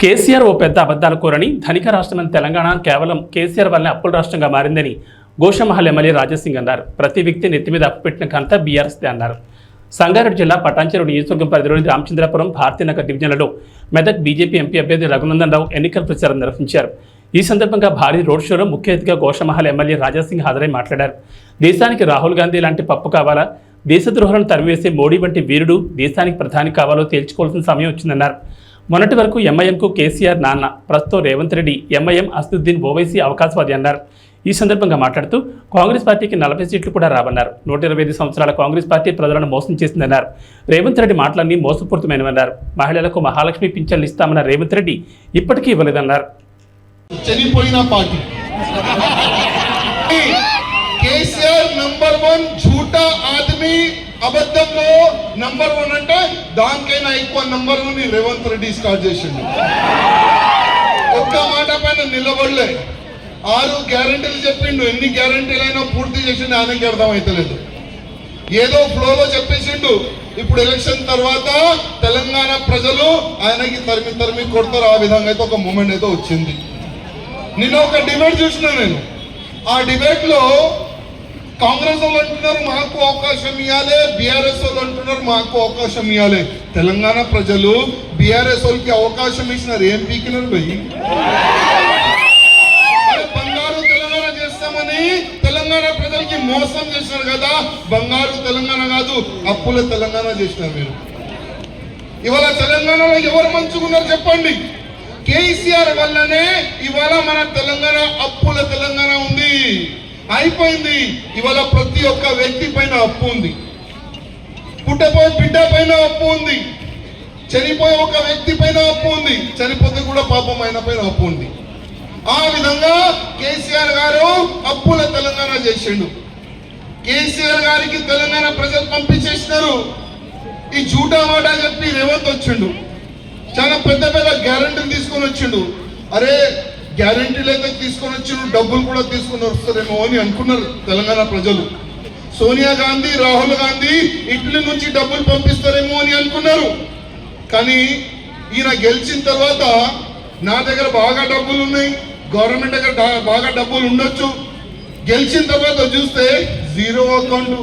కేసీఆర్ ఓ పెద్ద అబద్ధాలు కోరని ధనిక రాష్ట్రమైన తెలంగాణ కేవలం కేసీఆర్ వల్లనే అప్పుల రాష్ట్రంగా మారిందని గోషమహల్ ఎమ్మెల్యే రాజసింగ్ అన్నారు. ప్రతి వ్యక్తి నెత్తి మీద అప్పు పెట్టిన ఘనత బీఆర్ఎస్దే అన్నారు. సంగారెడ్డి జిల్లా పటాంచెరు నియోజకవర్గం పరిధిలోని రామచంద్రపురం భారతీనగర్ డివిజన్లలో మెదక్ బీజేపీ ఎంపీ అభ్యర్థి రఘునందన్ రావు ఎన్నికల ప్రచారం నిర్వహించారు. ఈ సందర్భంగా భారీ రోడ్ షోలో ముఖ్య అతిథిగా గోషమహల్ ఎమ్మెల్యే రాజాసింగ్ హాజరై మాట్లాడారు. దేశానికి రాహుల్ గాంధీ లాంటి పప్పు కావాలా? దేశద్రోహులను తరివేసే మోడీ వంటి వీరుడు దేశానికి ప్రధాని కావాలో తేల్చుకోవాల్సిన సమయం వచ్చిందన్నారు. మొన్నటి వరకు ఎంఐఎంకు కేసీఆర్ నాన్న ప్రస్తుతం రేవంత్ రెడ్డి ఎంఐఎం అసదుద్దీన్ ఓవైసీ అవకాశవాది అన్నారు. ఈ సందర్భంగా మాట్లాడుతూ కాంగ్రెస్ పార్టీకి నలభై సీట్లు కూడా రావన్నారు నూట ఇరవై ఐదు సంవత్సరాల కాంగ్రెస్ పార్టీ ప్రజలను మోసం చేసిందన్నారు. రేవంత్ రెడ్డి మాటలన్నీ మోసపూరితమైనవన్నారు. మహిళలకు మహాలక్ష్మి పింఛన్లు ఇస్తామన్న రేవంత్ రెడ్డి ఇప్పటికీ ఇవ్వలేదన్నారు. చనిపోయిన పార్టీ. కేసీఆర్ నంబర్ వన్ అబద్ధంలో నంబర్ వన్ అంటే దానికైనా ఎక్కువ number one Revanth Reddy start చేసిండు. ఒక్క మాట పైన నిలబడలే. ఆరు గ్యారంటీలు చెప్పిండు. ఎన్ని గ్యారంటీలైనా పూర్తి చేసిండు. ఆయనకి అర్థమైతలేదు. ఏదో ఫ్లోలో చెప్పేసిండు. ఇప్పుడు ఎలక్షన్ తర్వాత తెలంగాణ ప్రజలు ఆయనకి తరిమి తరిమి కొడతారు. ఆ విధంగా అయితే ఒక మూమెంట్ అయితే వచ్చింది. నిన్న ఒక డిబేట్ చూసిన నేను. ఆ డిబేట్లో లో కాంగ్రెస్ వాళ్ళు అంటున్నారు మాకు అవకాశం ఇవ్వాలి బీఆర్ఎస్ వాళ్ళు అంటున్నారు మాకు అవకాశం ఇవ్వాలి తెలంగాణ ప్రజలు బీఆర్ఎస్ వాళ్ళకి అవకాశం ఇచ్చినారు ఏం పీకినారు భయ్ బంగారు తెలంగాణ చేస్తామని తెలంగాణ ప్రజలకి మోసం చేసినారు కదా. బంగారు తెలంగాణ కాదు అప్పుల తెలంగాణ చేసినారు మీరు. ఇవాళ తెలంగాణలో ఎవరు మంచుకున్నారు చెప్పండి? కేసీఆర్ వల్లనే ఇవాళ మన తెలంగాణ అప్పుల తెలంగాణ అయిపోయింది. ఇవాళ ప్రతి ఒక్క వ్యక్తి పైన అప్పు ఉంది. పుట్టపోయే బిడ్డ పైన అప్పు ఉంది. చనిపోయే ఒక వ్యక్తి పైన అప్పు ఉంది. చనిపోతే కూడా పాపం ఆయన పైన అప్పు ఉంది. ఆ విధంగా కేసీఆర్ గారు అప్పుల తెలంగాణ చేసిండు. కేసీఆర్ గారికి తెలంగాణ ప్రజలు పంపించేసినారు. ఈ జూటా మాట చెప్పి రేవంత్ వచ్చిండు. చాలా పెద్ద పెద్ద గ్యారంటీలు తీసుకొని వచ్చిండు. అరే గ్యారంటీలు అయితే తీసుకొని వచ్చిన డబ్బులు కూడా తీసుకొని వస్తారేమో అని అనుకున్నారు తెలంగాణ ప్రజలు. సోనియా గాంధీ రాహుల్ గాంధీ ఇటలీ నుంచి డబ్బులు పంపిస్తారేమో అని అనుకున్నారు. కానీ ఈయన గెలిచిన తర్వాత నా దగ్గర బాగా డబ్బులు ఉన్నాయి గవర్నమెంట్ దగ్గర బాగా డబ్బులు ఉండొచ్చు. గెలిచిన తర్వాత చూస్తే జీరో అకౌంట్.